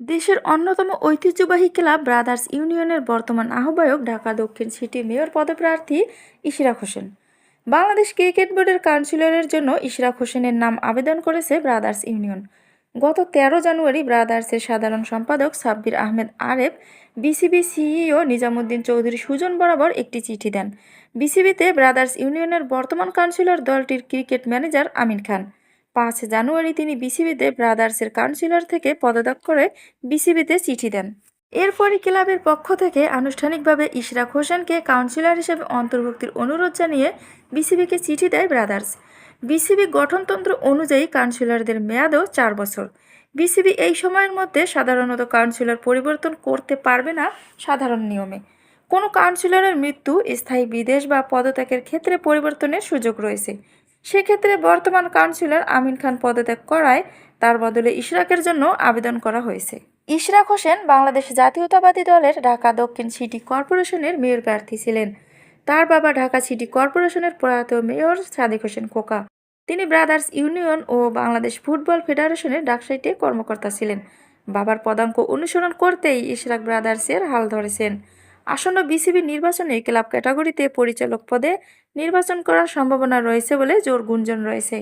দেশের অন্যতম ঐতিহ্যবাহী ক্লাব ব্রাদার্স ইউনিয়নের বর্তমান আহ্বায়ক ঢাকা দক্ষিণ সিটি মেয়র পদপ্রার্থী ইশরাক হোসেন। বাংলাদেশ ক্রিকেট বোর্ডের কাউন্সিলরের জন্য ইশরাক হোসেনের নাম আবেদন করেছে ব্রাদার্স ইউনিয়ন। গত তেরো জানুয়ারি ব্রাদার্সের সাধারণ সম্পাদক সাব্বির আহমেদ আরেফ, বিসিবি সিইও নিজামুদ্দিন চৌধুরী সুজন বরাবর একটি চিঠি দেন। বিসিবিতে ব্রাদার্স ইউনিয়নের বর্তমান কাউন্সিলর দলটির ক্রিকেট ম্যানেজার আমিন খান। পাঁচ জানুয়ারি তিনি বিসিবিতে ব্রাদার্সের কাউন্সিলর থেকে পদত্যাগ করে বিসিবিতে চিঠি দেন। এরপরই ক্লাবের পক্ষ থেকে আনুষ্ঠানিকভাবে ইশরাক হোসেনকে কাউন্সিলর হিসেবে অন্তর্ভুক্তির অনুরোধ জানিয়ে বিসিবিকে চিঠি দেয় ব্রাদার্স। বিসিবি গঠনতন্ত্র অনুযায়ী কাউন্সিলরদের মেয়াদও চার বছর। বিসিবি এই সময়ের মধ্যে সাধারণত কাউন্সিলর পরিবর্তন করতে পারবে না সাধারণ নিয়মে। কোনো কাউন্সিলরের মৃত্যু, স্থায়ী বিদেশ বা পদত্যাগের ক্ষেত্রে পরিবর্তনের সুযোগ রয়েছে। সেক্ষেত্রে বর্তমান কাউন্সিলর আমিন খান পদত্যাগ করায় তার বদলে ইশরাকের জন্য আবেদন করা হয়েছে। ইশরাক হোসেন বাংলাদেশ জাতীয়তাবাদী দলের ঢাকা দক্ষিণ সিটি কর্পোরেশনের মেয়র প্রার্থী ছিলেন। তার বাবা ঢাকা সিটি কর্পোরেশনের প্রয়াত মেয়র সাদিক হোসেন খোকা। তিনি ব্রাদার্স ইউনিয়ন ও বাংলাদেশ ফুটবল ফেডারেশনের ডাকসাইটে কর্মকর্তা ছিলেন। বাবার পদাঙ্ক অনুসরণ করতেই ইশরাক ব্রাদার্সের হাল ধরেছেন। আসন্ন বিসিবি নির্বাচনে ক্লাব ক্যাটাগরিতে পরিচালক পদে নির্বাচন করার সম্ভাবনা রয়েছে বলে জোর গুঞ্জন রয়েছে।